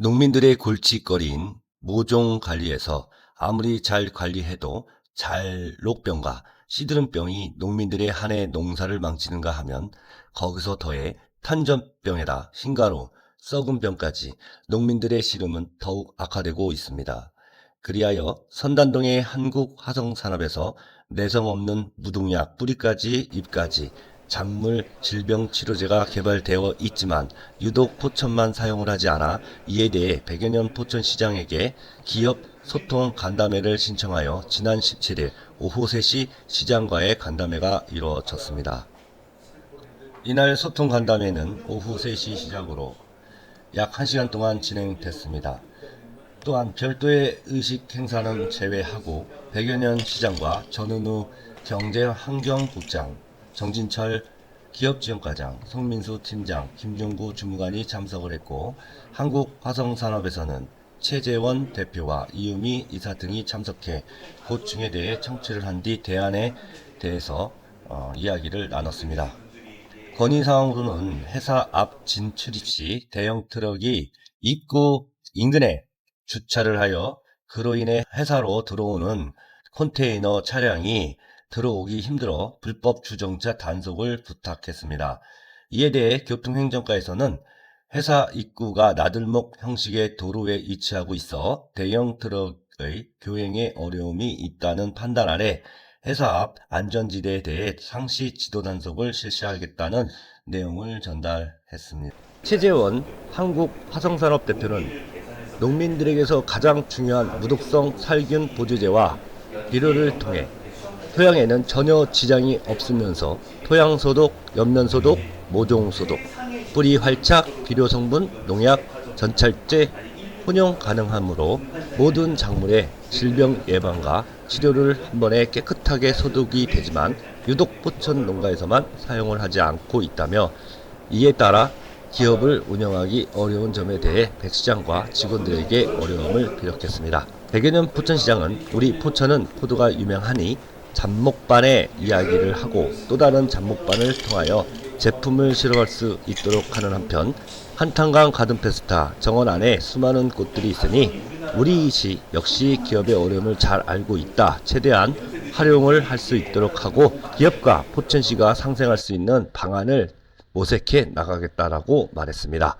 농민들의 골칫거리인 모종 관리에서 아무리 잘 관리해도 잘록병과 시드름병이 농민들의 한 해 농사를 망치는가 하면 거기서 더해 탄전병에다 흰가루, 썩은 병까지 농민들의 시름은 더욱 악화되고 있습니다. 그리하여 선단동의 한국 화성산업에서 내성 없는 무농약 뿌리까지 잎까지 작물 질병 치료제가 개발되어 있지만 유독 포천만 사용을 하지 않아 이에 대해 백여 년 포천 시장에게 기업 소통 간담회를 신청하여 지난 17일 오후 3시 시장과의 간담회가 이루어졌습니다. 이날 소통 간담회는 오후 3시 시작으로 약 1시간 동안 진행됐습니다. 또한 별도의 의식 행사는 제외하고 백여 년 시장과 전은우 경제환경국장, 정진철 기업지원과장, 송민수 팀장, 김종구 주무관이 참석을 했고 한국화성산업에서는 최재원 대표와 이유미 이사 등이 참석해 고충에 대해 청취를 한 뒤 대안에 대해서 어, 이야기를 나눴습니다. 건의 사항으로는 회사 앞 진출입 시 대형 트럭이 입구 인근에 주차를 하여 그로 인해 회사로 들어오는 컨테이너 차량이 들어오기 힘들어 불법 주정차 단속을 부탁했습니다. 이에 대해 교통행정과에서는 회사 입구가 나들목 형식의 도로에 위치하고 있어 대형 트럭의 교행에 어려움이 있다는 판단 아래 회사 앞 안전지대에 대해 상시 지도 단속을 실시하겠다는 내용을 전달했습니다. 최재원 한국화성산업 대표는 농민들에게서 가장 중요한 무독성 살균 보조제와 비료를 통해 토양에는 전혀 지장이 없으면서 토양 소독, 옆면 소독, 모종 소독, 뿌리 활착, 비료 성분, 농약, 전찰제 혼용 가능하므로 모든 작물의 질병 예방과 치료를 한 번에 깨끗하게 소독이 되지만 유독 포천 농가에서만 사용을 하지 않고 있다며 이에 따라 기업을 운영하기 어려운 점에 대해 백 시장과 직원들에게 어려움을 비력했습니다. 백여 년 포천시장은 우리 포천은 포도가 유명하니 잡목반의 이야기를 하고 또 다른 잡목반을 통하여 제품을 실어갈 수 있도록 하는 한편 한탄강 가든 페스타 정원 안에 수많은 꽃들이 있으니 우리 시 역시 기업의 어려움을 잘 알고 있다. 최대한 활용을 할 수 있도록 하고 기업과 포천시가 상생할 수 있는 방안을 모색해 나가겠다라고 말했습니다.